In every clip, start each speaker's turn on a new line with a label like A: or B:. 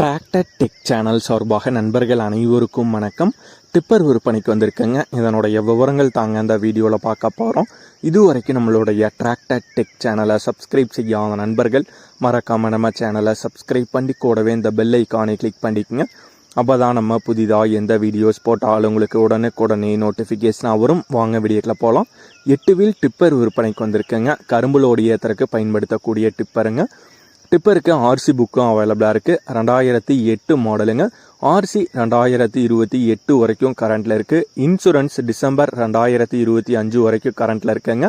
A: Tractor tech channel சார்பாக நண்பர்கள் அனைவருக்கும் வணக்கம். டிப்பர் விற்பனைக்கு வந்திருக்கேங்க. இதனுடைய விவரங்கள் தாங்க அந்த வீடியோவில் பார்க்க போகிறோம் இது வரைக்கும் நம்மளுடைய டிராக்டர் டெக் சேனலை சப்ஸ்கிரைப் செய்யாத நண்பர்கள் மறக்காமல் நம்ம சேனலை சப்ஸ்கிரைப் பண்ணி கூடவே இந்த பெல் ஐக்கானை கிளிக் பண்ணிக்கோங்க. அப்போ தான் நம்ம புதிதாக எந்த வீடியோஸ் போட்டாலும் உங்களுக்கு உடனுக்குடனே நோட்டிஃபிகேஷனாக வரும். வாங்க வீடியோக்குள்ள போகலாம் எட்டு வீல் டிப்பர் விற்பனைக்கு வந்திருக்கேங்க. கரும்பு லோடு ஏற்றுறதுக்கு பயன்படுத்தக்கூடிய டிப்பருங்க டிப்பருக்கு ஆர்சி புக்கும் அவைலபிளாக இருக்குது ரெண்டாயிரத்தி எட்டு மாடலுங்க ஆர்சி ரெண்டாயிரத்தி இருபத்தி எட்டு வரைக்கும் கரண்ட்டில் இருக்குது இன்சூரன்ஸ் டிசம்பர் ரெண்டாயிரத்தி இருபத்தி அஞ்சு வரைக்கும் கரண்ட்டில் இருக்குங்க.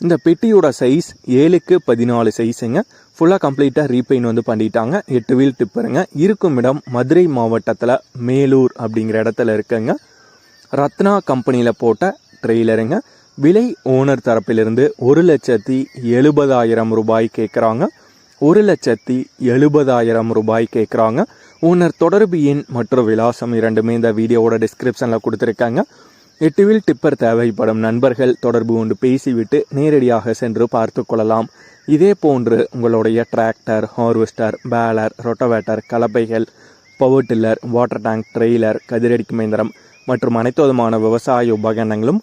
A: இந்த பெட்டியோட சைஸ் ஏழுக்கு பதினாலு சைஸுங்க ஃபுல்லாக கம்ப்ளீட்டாக ரீபெயின் வந்து பண்ணிட்டாங்க. எட்டு வீல் டிப்பருங்க இருக்கும் இடம் மதுரை மாவட்டத்தில் மேலூர் அப்படிங்கிற இடத்துல இருக்குங்க. ரத்னா கம்பெனியில் போட்ட ட்ரெய்லருங்க விலை ஓனர் தரப்பிலிருந்து ஒரு லட்சத்தி எழுபதாயிரம் ரூபாய் கேட்குறாங்க ஒரு லட்சத்தி எழுபதாயிரம் ரூபாய் கேட்குறாங்க ஓனர் தொடர்பு எண் மற்றும் விலாசம் இரண்டுமே இந்த வீடியோவோட டிஸ்கிரிப்ஷனில் கொடுத்துருக்காங்க. எட்டு வீல் டிப்பர் தேவைப்படும் நண்பர்கள் தொடர்பு கொண்டு பேசிவிட்டு நேரடியாக சென்று பார்த்து கொள்ளலாம். இதே போன்று உங்களுடைய tractor harvester baler rotavator கலப்பைகள் power tiller water tank trailer கதிரடிக்கும் இயந்திரம் மற்றும் அனைத்து விதமான விவசாய உபகரணங்களும்